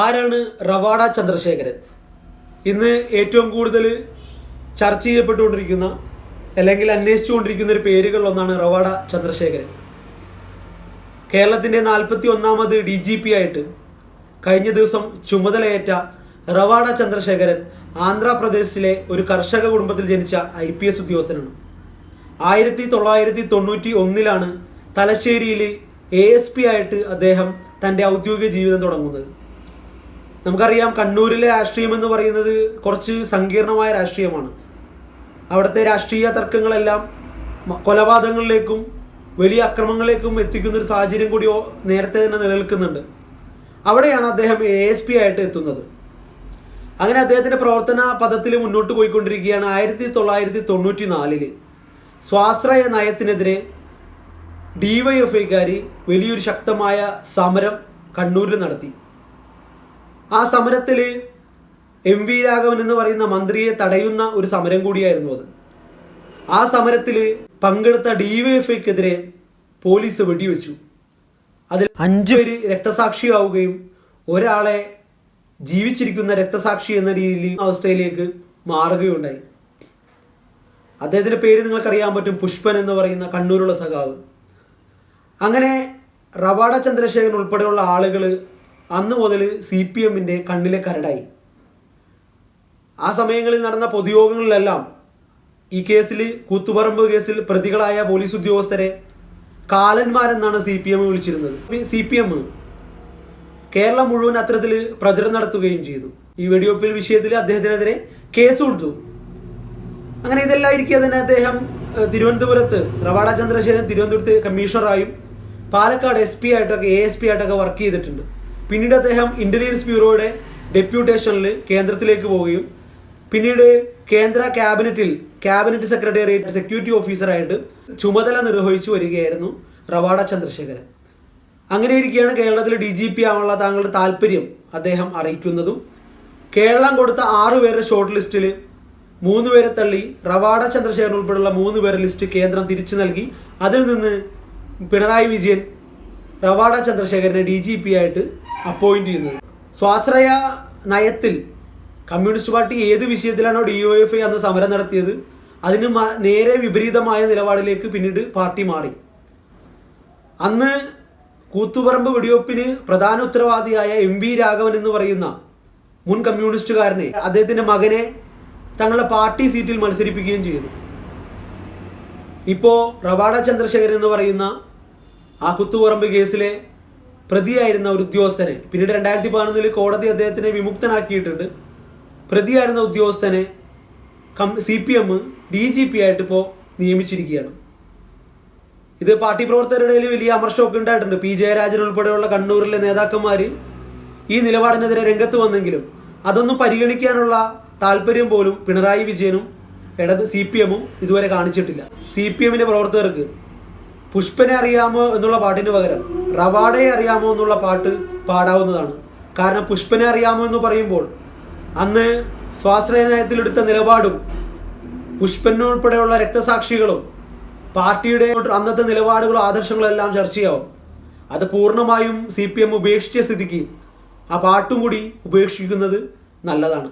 ആരാണ് റവാഡ ചന്ദ്രശേഖരൻ? ഇന്ന് ഏറ്റവും കൂടുതൽ ചർച്ച ചെയ്യപ്പെട്ടുകൊണ്ടിരിക്കുന്ന അല്ലെങ്കിൽ അന്വേഷിച്ചുകൊണ്ടിരിക്കുന്ന ഒരു പേരുകളിലൊന്നാണ് റവാഡ ചന്ദ്രശേഖരൻ. കേരളത്തിന്റെ നാൽപ്പത്തി ഒന്നാമത് ഡി ജി പി ആയിട്ട് കഴിഞ്ഞ ദിവസം ചുമതലയേറ്റ റവാഡ ചന്ദ്രശേഖരൻ ആന്ധ്രാപ്രദേശിലെ ഒരു കർഷക കുടുംബത്തിൽ ജനിച്ച ഐ പി എസ് ഉദ്യോഗസ്ഥനാണ്. ആയിരത്തി തൊള്ളായിരത്തി തൊണ്ണൂറ്റി ഒന്നിലാണ് തലശ്ശേരിയിൽ എ എസ് പി ആയിട്ട് അദ്ദേഹം തന്റെ ഔദ്യോഗിക ജീവിതം തുടങ്ങുന്നത്. നമുക്കറിയാം കണ്ണൂരിലെ രാഷ്ട്രീയം എന്ന് പറയുന്നത് കുറച്ച് സങ്കീർണമായ രാഷ്ട്രീയമാണ്. അവിടുത്തെ രാഷ്ട്രീയ തർക്കങ്ങളെല്ലാം കൊലപാതകങ്ങളിലേക്കും വലിയ അക്രമങ്ങളിലേക്കും എത്തിക്കുന്ന ഒരു സാഹചര്യം കൂടി നേരത്തെ തന്നെ നിലനിൽക്കുന്നുണ്ട്. അവിടെയാണ് അദ്ദേഹം എ എസ് പി ആയിട്ട് എത്തുന്നത്. അങ്ങനെ അദ്ദേഹത്തിന്റെ പ്രവർത്തന പദത്തിൽ മുന്നോട്ട് പോയിക്കൊണ്ടിരിക്കുകയാണ് ആയിരത്തി തൊള്ളായിരത്തി തൊണ്ണൂറ്റി നാലിൽ സ്വാശ്രയ നയത്തിനെതിരെ ഡി വൈ എഫ് ഐക്കാർ വലിയൊരു ശക്തമായ സമരം കണ്ണൂരിൽ നടത്തി. ആ സമരത്തിൽ എം വി രാഘവൻ എന്ന് പറയുന്ന മന്ത്രിയെ തടയുന്ന ഒരു സമരം കൂടിയായിരുന്നു അത്. ആ സമരത്തിൽ പങ്കെടുത്ത ഡി വൈഫ്ഐക്കെതിരെ പോലീസ് വെടിവെച്ചു. അതിൽ അഞ്ചു പേര് രക്തസാക്ഷിയാവുകയും ഒരാളെ ജീവിച്ചിരിക്കുന്ന രക്തസാക്ഷി എന്ന രീതിയിൽ അവസ്ഥയിലേക്ക് മാറുകയുണ്ടായി. അദ്ദേഹത്തിന്റെ പേര് നിങ്ങൾക്കറിയാൻ പറ്റും പുഷ്പൻ എന്ന് പറയുന്ന കണ്ണൂരുള്ള സഖാവ്. അങ്ങനെ റവാഡ ചന്ദ്രശേഖരൻ ഉൾപ്പെടെയുള്ള ആളുകൾ അന്ന് മുതൽ സി പി എമ്മിന്റെ കണ്ണിലെ കരടായി. ആ സമയങ്ങളിൽ നടന്ന പൊതുയോഗങ്ങളിലെല്ലാം ഈ കേസിൽ കൂത്തുപറമ്പ് കേസിൽ പ്രതികളായ പോലീസ് ഉദ്യോഗസ്ഥരെ കാലന്മാരെന്നാണ് സി പി എം വിളിച്ചിരുന്നത്. സി പി എം കേരളം മുഴുവൻ അത്തരത്തിൽ പ്രചരണം നടത്തുകയും ചെയ്തു. ഈ വെടിവെപ്പിൽ വിഷയത്തിൽ അദ്ദേഹത്തിനെതിരെ കേസ് കൊടുത്തു. അങ്ങനെ ഇതെല്ലാം ഇരിക്കെ തന്നെ അദ്ദേഹം തിരുവനന്തപുരത്ത് റവാഡ ചന്ദ്രശേഖരൻ തിരുവനന്തപുരത്ത് കമ്മീഷണറായും പാലക്കാട് എസ് പി ആയിട്ടൊക്കെ എ എസ് പി ആയിട്ടൊക്കെ വർക്ക് ചെയ്തിട്ടുണ്ട്. പിന്നീട് അദ്ദേഹം ഇന്റലിജൻസ് ബ്യൂറോയുടെ ഡെപ്യൂട്ടേഷനിൽ കേന്ദ്രത്തിലേക്ക് പോവുകയും പിന്നീട് കേന്ദ്ര ക്യാബിനറ്റിൽ ക്യാബിനറ്റ് സെക്രട്ടേറിയറ്റ് സെക്യൂരിറ്റി ഓഫീസറായിട്ട് ചുമതല നിർവഹിച്ചു വരികയായിരുന്നു റവാഡ ചന്ദ്രശേഖരൻ. അങ്ങനെ ഇരിക്കുകയാണ് കേരളത്തിൽ ഡി ജി പി ആവാനുള്ള താങ്കളുടെ താല്പര്യം അദ്ദേഹം അറിയിക്കുന്നതും. കേരളം കൊടുത്ത ആറു പേരുടെ ഷോർട്ട് ലിസ്റ്റിൽ മൂന്ന് പേരെ തള്ളി റവാഡ ചന്ദ്രശേഖരൻ ഉൾപ്പെടെയുള്ള മൂന്ന് പേരുടെ ലിസ്റ്റ് കേന്ദ്രം തിരിച്ചു നൽകി. അതിൽ നിന്ന് പിണറായി വിജയൻ റവാഡ ചന്ദ്രശേഖരനെ ഡി ജി പി ആയിട്ട് അപ്പോയിന്റ് ചെയ്യുന്നത്. സ്വാശ്രയ നയത്തിൽ കമ്മ്യൂണിസ്റ്റ് പാർട്ടി ഏത് വിഷയത്തിലാണോ ഡി ഒ എഫ് ഐ അന്ന് സമരം നടത്തിയത് അതിന് നേരെ വിപരീതമായ നിലപാടിലേക്ക് പിന്നീട് പാർട്ടി മാറി. അന്ന് കൂത്തുപറമ്പ് വെടിവെപ്പിന് പ്രധാന ഉത്തരവാദിയായ എം വി രാഘവൻ എന്ന് പറയുന്ന മുൻ കമ്മ്യൂണിസ്റ്റുകാരനെ അദ്ദേഹത്തിന്റെ മകനെ തങ്ങളുടെ പാർട്ടി സീറ്റിൽ മത്സരിപ്പിക്കുകയും ചെയ്തു. ഇപ്പോൾ റവാഡ ചന്ദ്രശേഖരൻ എന്ന് പറയുന്ന ആ കുത്തുപറമ്പ് കേസിലെ പ്രതിയായിരുന്ന ഒരു ഉദ്യോഗസ്ഥനെ പിന്നീട് രണ്ടായിരത്തി പതിനൊന്നിൽ കോടതി അദ്ദേഹത്തിനെ വിമുക്തനാക്കിയിട്ടുണ്ട്. പ്രതിയായിരുന്ന ഉദ്യോഗസ്ഥനെ come C P M D G P ആയിട്ട് ഇപ്പോൾ നിയമിച്ചിരിക്കുകയാണ്. ഇത് പാർട്ടി പ്രവർത്തകരുടെ വലിയ അമർഷമൊക്കെ ഉണ്ടായിട്ടുണ്ട്. പി. ജയരാജൻ ഉൾപ്പെടെയുള്ള കണ്ണൂരിലെ നേതാക്കന്മാർ ഈ നിലപാടിനെതിരെ രംഗത്ത് വന്നെങ്കിലും അതൊന്നും പരിഗണിക്കാനുള്ള താല്പര്യം പോലും പിണറായി വിജയനും ഇടത് സി പി എമ്മും ഇതുവരെ കാണിച്ചിട്ടില്ല. സി പി എമ്മിന്റെ പ്രവർത്തകർക്ക് പുഷ്പനെ അറിയാമോ എന്നുള്ള പാട്ടിന് പകരം റവാഡയെ അറിയാമോ എന്നുള്ള പാട്ട് പാടാവുന്നതാണ്. കാരണം പുഷ്പനെ അറിയാമോ എന്ന് പറയുമ്പോൾ അന്ന് സ്വാശ്രയ നയത്തിലെടുത്ത നിലപാടും പുഷ്പനുൾപ്പെടെയുള്ള രക്തസാക്ഷികളും പാർട്ടിയുടെ അന്നത്തെ നിലപാടുകളും ആദർശങ്ങളും എല്ലാം ചർച്ചയാവും. അത് പൂർണമായും സി പി എം ഉപേക്ഷിച്ച സ്ഥിതിക്ക് ആ പാട്ടും കൂടി ഉപേക്ഷിക്കുന്നത് നല്ലതാണ്.